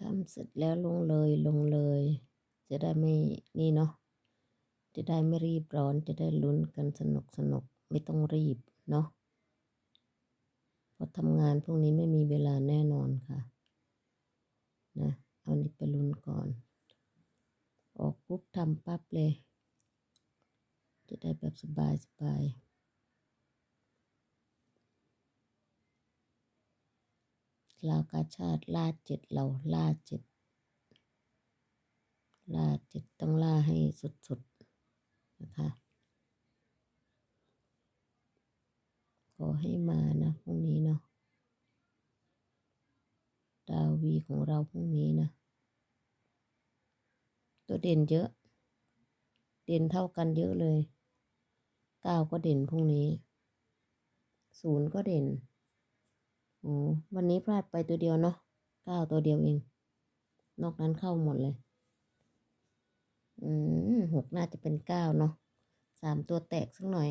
ทำเสร็จแล้วลงเลยลงเลย จะได้ไม่นี่เนาะจะได้ไม่รีบร้อนจะได้ลุ้นกันสนุกสนุกไม่ต้องรีบเนาะเพราะทำงานพวกนี้ไม่มีเวลาแน่นอนค่ะนะเอานี้ไปลุ้นก่อน ออกปุ๊บทำปั๊บเลย จะได้แบบสบายสบาย ลาวกาชาติล่าเจ็ดเราล่าเจ็ดล่าเจ็ดต้องล่าให้สุดๆนะคะขอให้มานะพรุ่งนี้เนาะดาวีของเราพรุ่งนี้นะ ตัวเด่นเยอะ เด่นเท่ากันเยอะเลยเก้าก็เด่นพรุ่งนี้ศูนย์ก็เด่น โอ้วันนี้พลาดไปตัวเดียวเนาะเก้าตัวเดียวเอง นอกนั้นเข้าหมดเลย อืมหกน่าจะเป็นเก้าเนาะสามตัวแตกสักหน่อย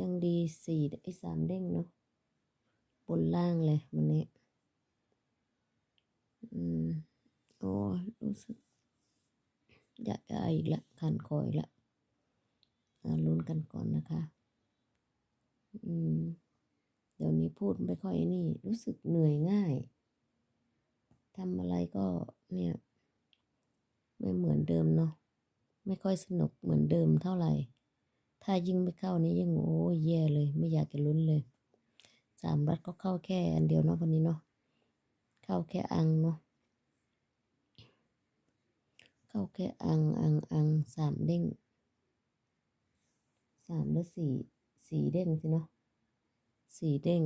ยังดีสี่ไอ้สามเด้งเนาะบนล่างเลยวันนี้ อืมโอ้ยรู้สึก อยากจะอีกละคันคอยละลุ้นกันก่อนนะคะ อืม พูดไม่ค่อยนี่ รู้สึกเหนื่อยง่ายทำอะไรก็เนี่ย ไม่เหมือนเดิมเนาะไม่ค่อยสนุกเหมือนเดิมเท่าไหร่ ถ้ายิ่งไม่เข้านี้ยิ่งโอ้ยแย่เลย ไม่อยากจะลุ้นเลย สามรัฐก็เข้าแค่อันเดียวเนาะวันนี้เนาะเข้าแค่อังเนาะเข้าแค่อังอังอังสามเด้งสามหรือสี่สี่เด้งสิเนาะ สี่เด้ง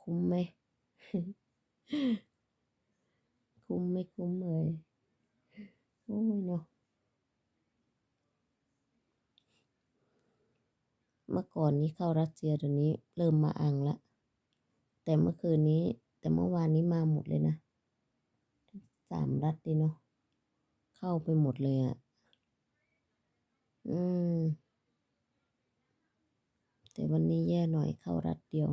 คุ้มไหม คุ้มไม่คุ้มเลยโอ้ยเนาะเมื่อก่อนนี้เข้ารัสเซียเดี๋ยวนี้เริ่มมาอังละ แต่เมื่อคืนนี้ แต่เมื่อวานนี้มาหมดเลยนะสามรัฐดีเนาะเข้าไปหมดเลยอะ่ะ อืม แต่วันนี้แย่หน่อยเข้ารัฐเดียว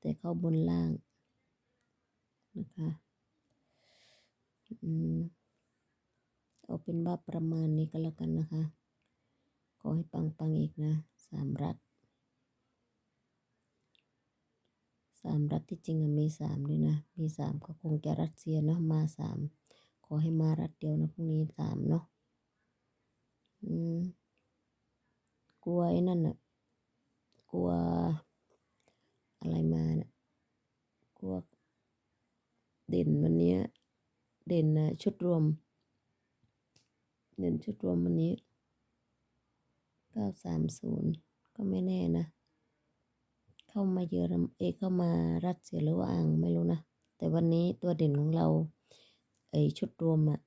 แต่เข้าบนล่างนะคะอืมเอาเป็นว่าประมาณนี้ก็แล้วกันนะคะ ขอให้ปังปังอีกนะสามรัฐสามรัฐที่จริงมีสามด้วยนะ มีสามก็คงจะรัสเซียเนาะมาสามขอให้มารัฐเดียวนะพรุ่งนี้สามเนาะอืมกลัวไอ้นั่นน่ะ กลัวอะไรมาน่ะกลัวเด่นวันนี้เด่นนะชุดรวม เด่นชุดรวมวันนี้เก้าสามศูนย์ก็ไม่แน่นะ เข้ามาเยอรมเอเข้ามารัสเซียหรือว่าอังไม่รู้นะ แต่วันนี้ตัวเด่นของเราไอชุดรวมอะ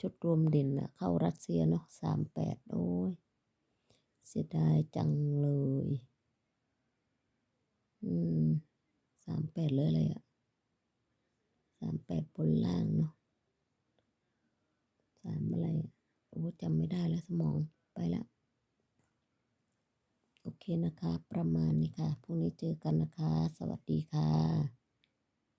ชุดรวมเด่นอะเข้ารัสเซียเนาะสามแปดโอ้ยเสียดายจังเลย อืมสามแปดเลยอะไรอะสามแปดบนล่างเนาะสามอะไรอะโอ้จำไม่ได้แล้วสมองไปละโอเคนะคะ ประมาณนี้ค่ะพรุ่งนี้เจอกันนะคะ สวัสดีค่ะ